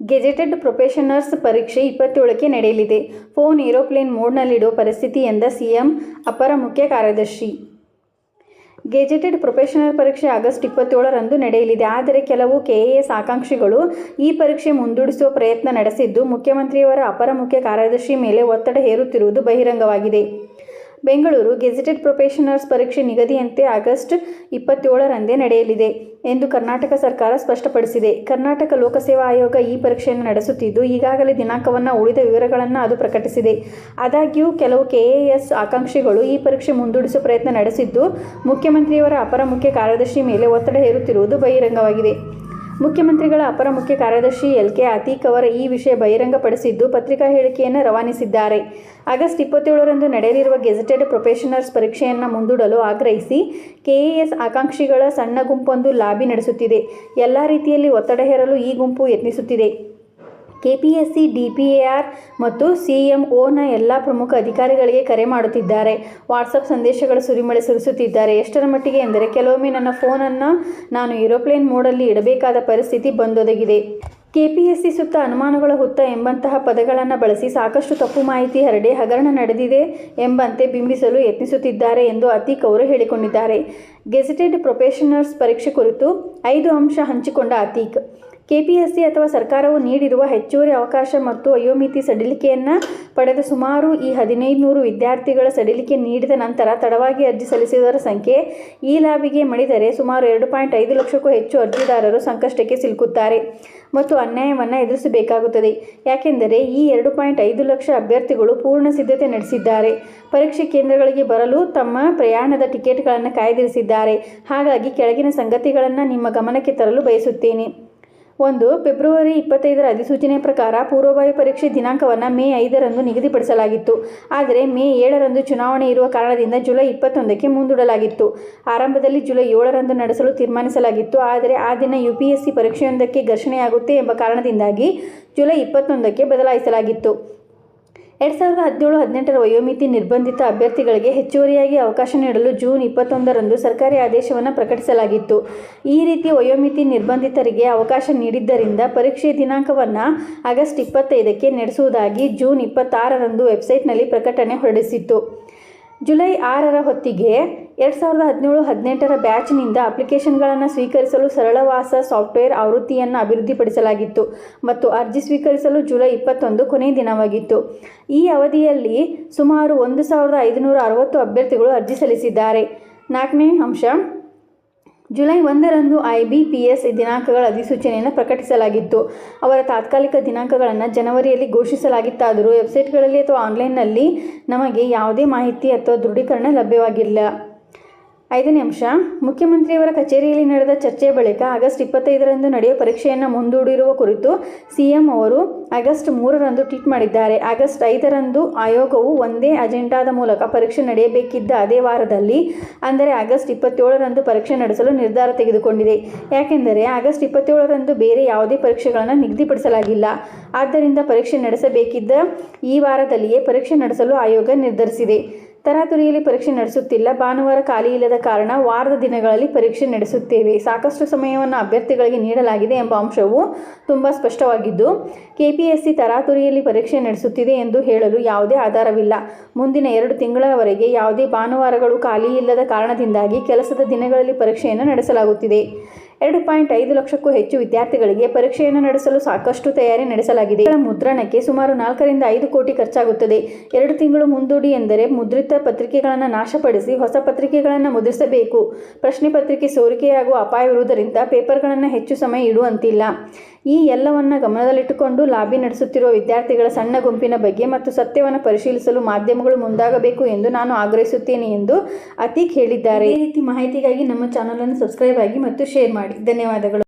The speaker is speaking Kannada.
ಗೆಜೆಟೆಡ್ ಪ್ರೊಫೆಷನರ್ಸ್ ಪರೀಕ್ಷೆ ಇಪ್ಪತ್ತೇಳಕ್ಕೆ ನಡೆಯಲಿದೆ. ಫೋನ್ ಏರೋಪ್ಲೇನ್ ಮೋಡ್ನಲ್ಲಿಡೋ ಪರಿಸ್ಥಿತಿ ಎಂದ ಸಿಎಂ, ಅಪರ ಮುಖ್ಯ ಕಾರ್ಯದರ್ಶಿ. ಗೆಜೆಟೆಡ್ ಪ್ರೊಫೆಷನಲ್ ಪರೀಕ್ಷೆ ಆಗಸ್ಟ್ ಇಪ್ಪತ್ತೇಳರಂದು ನಡೆಯಲಿದೆ. ಆದರೆ ಕೆಲವು ಕೆಎಎಸ್ ಆಕಾಂಕ್ಷಿಗಳು ಈ ಪರೀಕ್ಷೆ ಮುಂದೂಡಿಸುವ ಪ್ರಯತ್ನ ನಡೆಸಿದ್ದು, ಮುಖ್ಯಮಂತ್ರಿಯವರ ಅಪರ ಮುಖ್ಯ ಕಾರ್ಯದರ್ಶಿ ಮೇಲೆ ಒತ್ತಡ ಹೇರುತ್ತಿರುವುದು ಬಹಿರಂಗವಾಗಿದೆ. ಬೆಂಗಳೂರು ಗೆಜೆಟೆಡ್ ಪ್ರೊಫೆಷನರ್ಸ್ ಪರೀಕ್ಷೆ ನಿಗದಿಯಂತೆ ಆಗಸ್ಟ್ ಇಪ್ಪತ್ತೇಳರಂದೇ ನಡೆಯಲಿದೆ ಎಂದು ಕರ್ನಾಟಕ ಸರ್ಕಾರ ಸ್ಪಷ್ಟಪಡಿಸಿದೆ. ಕರ್ನಾಟಕ ಲೋಕಸೇವಾ ಆಯೋಗ ಈ ಪರೀಕ್ಷೆಯನ್ನು ನಡೆಸುತ್ತಿದ್ದು, ಈಗಾಗಲೇ ದಿನಾಂಕವನ್ನು ಉಳಿದ ವಿವರಗಳನ್ನು ಅದು ಪ್ರಕಟಿಸಿದೆ. ಆದಾಗ್ಯೂ, ಕೆಲವು ಕೆಎಎಸ್ ಆಕಾಂಕ್ಷಿಗಳು ಈ ಪರೀಕ್ಷೆ ಮುಂದೂಡಿಸುವ ಪ್ರಯತ್ನ ನಡೆಸಿದ್ದು, ಮುಖ್ಯಮಂತ್ರಿಯವರ ಅಪರ ಮುಖ್ಯ ಕಾರ್ಯದರ್ಶಿ ಮೇಲೆ ಒತ್ತಡ ಹೇರುತ್ತಿರುವುದು ಬಹಿರಂಗವಾಗಿದೆ. ಮುಖ್ಯಮಂತ್ರಿಗಳ ಅಪರ ಮುಖ್ಯ ಕಾರ್ಯದರ್ಶಿ ಎಲ್ ಕೆ ಅತೀಕ್ ಅವರ ಈ ವಿಷಯ ಬಹಿರಂಗಪಡಿಸಿದ್ದು ಪತ್ರಿಕಾ ಹೇಳಿಕೆಯನ್ನು ರವಾನಿಸಿದ್ದಾರೆ. ಆಗಸ್ಟ್ ಇಪ್ಪತ್ತೇಳರಂದು ನಡೆಯಲಿರುವ ಗೆಜೆಟೆಡ್ ಪ್ರೊಫೆಷನರ್ಸ್ ಪರೀಕ್ಷೆಯನ್ನು ಮುಂದೂಡಲು ಆಗ್ರಹಿಸಿ ಕೆಎಎಸ್ ಆಕಾಂಕ್ಷಿಗಳ ಸಣ್ಣ ಗುಂಪೊಂದು ಲಾಬಿ ನಡೆಸುತ್ತಿದೆ. ಎಲ್ಲ ರೀತಿಯಲ್ಲಿ ಒತ್ತಡ ಹೇರಲು ಈ ಗುಂಪು ಯತ್ನಿಸುತ್ತಿದೆ. ಕೆಪಿಎಸ್ಸಿ, ಡಿಪಿಎಆರ್ ಮತ್ತು ಸಿಎಂಒನ ಎಲ್ಲ ಪ್ರಮುಖ ಅಧಿಕಾರಿಗಳಿಗೆ ಕರೆ ಮಾಡುತ್ತಿದ್ದಾರೆ. ವಾಟ್ಸಪ್ ಸಂದೇಶಗಳ ಸುರಿಮಳೆ ಸುರಿಸುತ್ತಿದ್ದಾರೆ. ಎಷ್ಟರ ಮಟ್ಟಿಗೆ ಎಂದರೆ, ಕೆಲವೊಮ್ಮೆ ನನ್ನ ಫೋನನ್ನು ನಾನು ಏರೋಪ್ಲೇನ್ ಮೋಡಲ್ಲಿ ಇಡಬೇಕಾದ ಪರಿಸ್ಥಿತಿ ಬಂದೊದಗಿದೆ. ಕೆಪಿಎಸ್ಸಿ ಸುತ್ತ ಅನುಮಾನಗಳ ಹುತ್ತ ಎಂಬಂತಹ ಪದಗಳನ್ನು ಬಳಸಿ ಸಾಕಷ್ಟು ತಪ್ಪು ಮಾಹಿತಿ ಹರಡಿ ಹಗರಣ ನಡೆದಿದೆ ಎಂಬಂತೆ ಬಿಂಬಿಸಲು ಯತ್ನಿಸುತ್ತಿದ್ದಾರೆ ಎಂದು ಅತೀಕ್ ಅವರು ಹೇಳಿಕೊಂಡಿದ್ದಾರೆ. ಗೆಜೆಟೆಡ್ ಪ್ರೊಫೆಷನರ್ಸ್ ಪರೀಕ್ಷೆ ಕುರಿತು ಐದು ಅಂಶ ಹಂಚಿಕೊಂಡ ಅತೀಕ್. ಕೆಪಿಎಸ್ಸಿ ಅಥವಾ ಸರ್ಕಾರವು ನೀಡಿರುವ ಹೆಚ್ಚುವರಿ ಅವಕಾಶ ಮತ್ತು ವಯೋಮಿತಿ ಸಡಿಲಿಕೆಯನ್ನು ಪಡೆದ ಸುಮಾರು ಈ ಹದಿನೈದು ನೂರು ವಿದ್ಯಾರ್ಥಿಗಳ ಸಡಿಲಿಕೆ ನೀಡಿದ ನಂತರ ತಡವಾಗಿ ಅರ್ಜಿ ಸಲ್ಲಿಸಿದವರ ಸಂಖ್ಯೆ ಈ ಲಾಬಿಗೆ ಮಣಿದರೆ ಸುಮಾರು ಎರಡು ಪಾಯಿಂಟ್ ಐದು ಲಕ್ಷಕ್ಕೂ ಹೆಚ್ಚು ಅರ್ಜಿದಾರರು ಸಂಕಷ್ಟಕ್ಕೆ ಸಿಲುಕುತ್ತಾರೆ ಮತ್ತು ಅನ್ಯಾಯವನ್ನು ಎದುರಿಸಬೇಕಾಗುತ್ತದೆ. ಯಾಕೆಂದರೆ ಈ ಎರಡು ಪಾಯಿಂಟ್ ಐದು ಲಕ್ಷ ಅಭ್ಯರ್ಥಿಗಳು ಪೂರ್ಣ ಸಿದ್ಧತೆ ನಡೆಸಿದ್ದಾರೆ. ಪರೀಕ್ಷೆ ಕೇಂದ್ರಗಳಿಗೆ ಬರಲು ತಮ್ಮ ಪ್ರಯಾಣದ ಟಿಕೆಟ್ಗಳನ್ನು ಕಾಯ್ದಿರಿಸಿದ್ದಾರೆ. ಹಾಗಾಗಿ ಕೆಳಗಿನ ಸಂಗತಿಗಳನ್ನು ನಿಮ್ಮ ಗಮನಕ್ಕೆ ತರಲು ಬಯಸುತ್ತೇನೆ. ಒಂದು ಫೆಬ್ರವರಿ ಇಪ್ಪತ್ತೈದರ ಅಧಿಸೂಚನೆ ಪ್ರಕಾರ ಪೂರ್ವಭಾವಿ ಪರೀಕ್ಷೆ ದಿನಾಂಕವನ್ನು ಮೇ ಐದರಂದು ನಿಗದಿಪಡಿಸಲಾಗಿತ್ತು. ಆದರೆ ಮೇ ಏಳರಂದು ಚುನಾವಣೆ ಇರುವ ಕಾರಣದಿಂದ ಜುಲೈ ಇಪ್ಪತ್ತೊಂದಕ್ಕೆ ಮುಂದೂಡಲಾಗಿತ್ತು. ಆರಂಭದಲ್ಲಿ ಜುಲೈ ಏಳರಂದು ನಡೆಸಲು ತೀರ್ಮಾನಿಸಲಾಗಿತ್ತು. ಆದರೆ ಆ ದಿನ ಯು ಪಿ ಎಸ್ ಸಿ ಪರೀಕ್ಷೆಯೊಂದಕ್ಕೆ ಘರ್ಷಣೆಯಾಗುತ್ತೆ ಎಂಬ ಕಾರಣದಿಂದಾಗಿ ಜುಲೈ ಇಪ್ಪತ್ತೊಂದಕ್ಕೆ ಬದಲಾಯಿಸಲಾಗಿತ್ತು. ಎರಡು ಸಾವಿರದ ಹದಿನೇಳು ಹದಿನೆಂಟರ ವಯೋಮಿತಿ ನಿರ್ಬಂಧಿತ ಅಭ್ಯರ್ಥಿಗಳಿಗೆ ಹೆಚ್ಚುವರಿಯಾಗಿ ಅವಕಾಶ ನೀಡಲು ಜೂನ್ ಇಪ್ಪತ್ತೊಂದರಂದು ಸರ್ಕಾರಿ ಆದೇಶವನ್ನು ಪ್ರಕಟಿಸಲಾಗಿತ್ತು. ಈ ರೀತಿ ವಯೋಮಿತಿ ನಿರ್ಬಂಧಿತರಿಗೆ ಅವಕಾಶ ನೀಡಿದ್ದರಿಂದ ಪರೀಕ್ಷೆ ದಿನಾಂಕವನ್ನು ಆಗಸ್ಟ್ ಇಪ್ಪತ್ತೈದಕ್ಕೆ ನಡೆಸುವುದಾಗಿ ಜೂನ್ ಇಪ್ಪತ್ತಾರರಂದು ವೆಬ್ಸೈಟ್ನಲ್ಲಿ ಪ್ರಕಟಣೆ ಹೊರಡಿಸಿತ್ತು. ಜುಲೈ ಆರರ ಹೊತ್ತಿಗೆ ಎರಡು ಸಾವಿರದ ಹದಿನೇಳು ಹದಿನೆಂಟರ ಬ್ಯಾಚ್ನಿಂದ ಅಪ್ಲಿಕೇಶನ್ಗಳನ್ನು ಸ್ವೀಕರಿಸಲು ಸರಳವಾಸ ಸಾಫ್ಟ್ವೇರ್ ಆವೃತ್ತಿಯನ್ನು ಅಭಿವೃದ್ಧಿಪಡಿಸಲಾಗಿತ್ತು ಮತ್ತು ಅರ್ಜಿ ಸ್ವೀಕರಿಸಲು ಜುಲೈ ಇಪ್ಪತ್ತೊಂದು ಕೊನೆಯ ದಿನವಾಗಿತ್ತು. ಈ ಅವಧಿಯಲ್ಲಿ ಸುಮಾರು ಒಂದು ಸಾವಿರದ ಐದುನೂರ ಅರವತ್ತು ಅಭ್ಯರ್ಥಿಗಳು ಅರ್ಜಿ ಸಲ್ಲಿಸಿದ್ದಾರೆ. ನಾಲ್ಕನೇ ಅಂಶ ಜುಲೈ ಒಂದರಂದು ಐ ಬಿ ಪಿ ಎಸ್ ದಿನಾಂಕಗಳ ಅಧಿಸೂಚನೆಯನ್ನು ಪ್ರಕಟಿಸಲಾಗಿತ್ತು. ಅವರ ತಾತ್ಕಾಲಿಕ ದಿನಾಂಕಗಳನ್ನು ಜನವರಿಯಲ್ಲಿ ಘೋಷಿಸಲಾಗಿತ್ತಾದರೂ ವೆಬ್ಸೈಟ್ಗಳಲ್ಲಿ ಅಥವಾ ಆನ್ಲೈನ್ನಲ್ಲಿ ನಮಗೆ ಯಾವುದೇ ಮಾಹಿತಿ ಅಥವಾ ದೃಢೀಕರಣ ಲಭ್ಯವಾಗಿಲ್ಲ. ಐದನೇ ಅಂಶ. ಮುಖ್ಯಮಂತ್ರಿಯವರ ಕಚೇರಿಯಲ್ಲಿ ನಡೆದ ಚರ್ಚೆ ಬಳಿಕ ಆಗಸ್ಟ್ ಇಪ್ಪತ್ತೈದರಂದು ನಡೆಯುವ ಪರೀಕ್ಷೆಯನ್ನು ಮುಂದೂಡಿರುವ ಕುರಿತು ಸಿಎಂ ಅವರು ಆಗಸ್ಟ್ ಮೂರರಂದು ಟ್ವೀಟ್ ಮಾಡಿದ್ದಾರೆ. ಆಗಸ್ಟ್ ಐದರಂದು ಆಯೋಗವು ಒಂದೇ ಅಜೆಂಡಾದ ಮೂಲಕ ಪರೀಕ್ಷೆ ನಡೆಯಬೇಕಿದ್ದ ಅದೇ ವಾರದಲ್ಲಿ, ಅಂದರೆ ಆಗಸ್ಟ್ ಇಪ್ಪತ್ತೇಳರಂದು ಪರೀಕ್ಷೆ ನಡೆಸಲು ನಿರ್ಧಾರ ತೆಗೆದುಕೊಂಡಿದೆ. ಯಾಕೆಂದರೆ ಆಗಸ್ಟ್ ಇಪ್ಪತ್ತೇಳರಂದು ಬೇರೆ ಯಾವುದೇ ಪರೀಕ್ಷೆಗಳನ್ನು ನಿಗದಿಪಡಿಸಲಾಗಿಲ್ಲ. ಆದ್ದರಿಂದ ಪರೀಕ್ಷೆ ನಡೆಸಬೇಕಿದ್ದ ಈ ವಾರದಲ್ಲಿಯೇ ಪರೀಕ್ಷೆ ನಡೆಸಲು ಆಯೋಗ ನಿರ್ಧರಿಸಿದೆ. ತರಾತುರಿಯಲ್ಲಿ ಪರೀಕ್ಷೆ ನಡೆಸುತ್ತಿಲ್ಲ. ಭಾನುವಾರ ಖಾಲಿ ಇಲ್ಲದ ಕಾರಣ ವಾರದ ದಿನಗಳಲ್ಲಿ ಪರೀಕ್ಷೆ ನಡೆಸುತ್ತೇವೆ. ಸಾಕಷ್ಟು ಸಮಯವನ್ನು ಅಭ್ಯರ್ಥಿಗಳಿಗೆ ನೀಡಲಾಗಿದೆ ಎಂಬ ಅಂಶವು ತುಂಬ ಸ್ಪಷ್ಟವಾಗಿದ್ದು, ಕೆಪಿಎಸ್ಸಿ ತರಾತುರಿಯಲ್ಲಿ ಪರೀಕ್ಷೆ ನಡೆಸುತ್ತಿದೆ ಎಂದು ಹೇಳಲು ಯಾವುದೇ ಆಧಾರವಿಲ್ಲ. ಮುಂದಿನ ಎರಡು ತಿಂಗಳವರೆಗೆ ಯಾವುದೇ ಭಾನುವಾರಗಳು ಖಾಲಿ ಇಲ್ಲದ ಕಾರಣದಿಂದಾಗಿ ಕೆಲಸದ ದಿನಗಳಲ್ಲಿ ಪರೀಕ್ಷೆಯನ್ನು ನಡೆಸಲಾಗುತ್ತಿದೆ. ಎರಡು ಪಾಯಿಂಟ್ ಐದು ಲಕ್ಷಕ್ಕೂ ಹೆಚ್ಚು ವಿದ್ಯಾರ್ಥಿಗಳಿಗೆ ಪರೀಕ್ಷೆಯನ್ನು ನಡೆಸಲು ಸಾಕಷ್ಟು ತಯಾರಿ ನಡೆಸಲಾಗಿದೆ. ಇದರ ಮುದ್ರಣಕ್ಕೆ ಸುಮಾರು ನಾಲ್ಕರಿಂದ ಐದು ಕೋಟಿ ಖರ್ಚಾಗುತ್ತದೆ. ಎರಡು ತಿಂಗಳು ಮುಂದೂಡಿ ಎಂದರೆ ಮುದ್ರಿತ ಪತ್ರಿಕೆಗಳನ್ನು ನಾಶಪಡಿಸಿ ಹೊಸ ಪತ್ರಿಕೆಗಳನ್ನು ಮುದ್ರಿಸಬೇಕು. ಪ್ರಶ್ನೆ ಪತ್ರಿಕೆ ಸೋರಿಕೆಯಾಗುವ ಅಪಾಯವಿರುವುದರಿಂದ ಪೇಪರ್ಗಳನ್ನು ಹೆಚ್ಚು ಸಮಯ ಇಡುವಂತಿಲ್ಲ. ಈ ಎಲ್ಲವನ್ನ ಗಮನದಲ್ಲಿಟ್ಟುಕೊಂಡು ಲಾಬಿ ನಡೆಸುತ್ತಿರುವ ವಿದ್ಯಾರ್ಥಿಗಳ ಸಣ್ಣ ಗುಂಪಿನ ಬಗ್ಗೆ ಮತ್ತು ಸತ್ಯವನ್ನು ಪರಿಶೀಲಿಸಲು ಮಾಧ್ಯಮಗಳು ಮುಂದಾಗಬೇಕು ಎಂದು ನಾನು ಆಗ್ರಹಿಸುತ್ತೇನೆ ಎಂದು ಅತೀಕ್ ಹೇಳಿದ್ದಾರೆ. ಈ ರೀತಿ ಮಾಹಿತಿಗಾಗಿ ನಮ್ಮ ಚಾನಲನ್ನು ಸಬ್ಸ್ಕ್ರೈಬ್ ಆಗಿ ಮತ್ತು ಶೇರ್ ಮಾಡಿ. ಧನ್ಯವಾದಗಳು.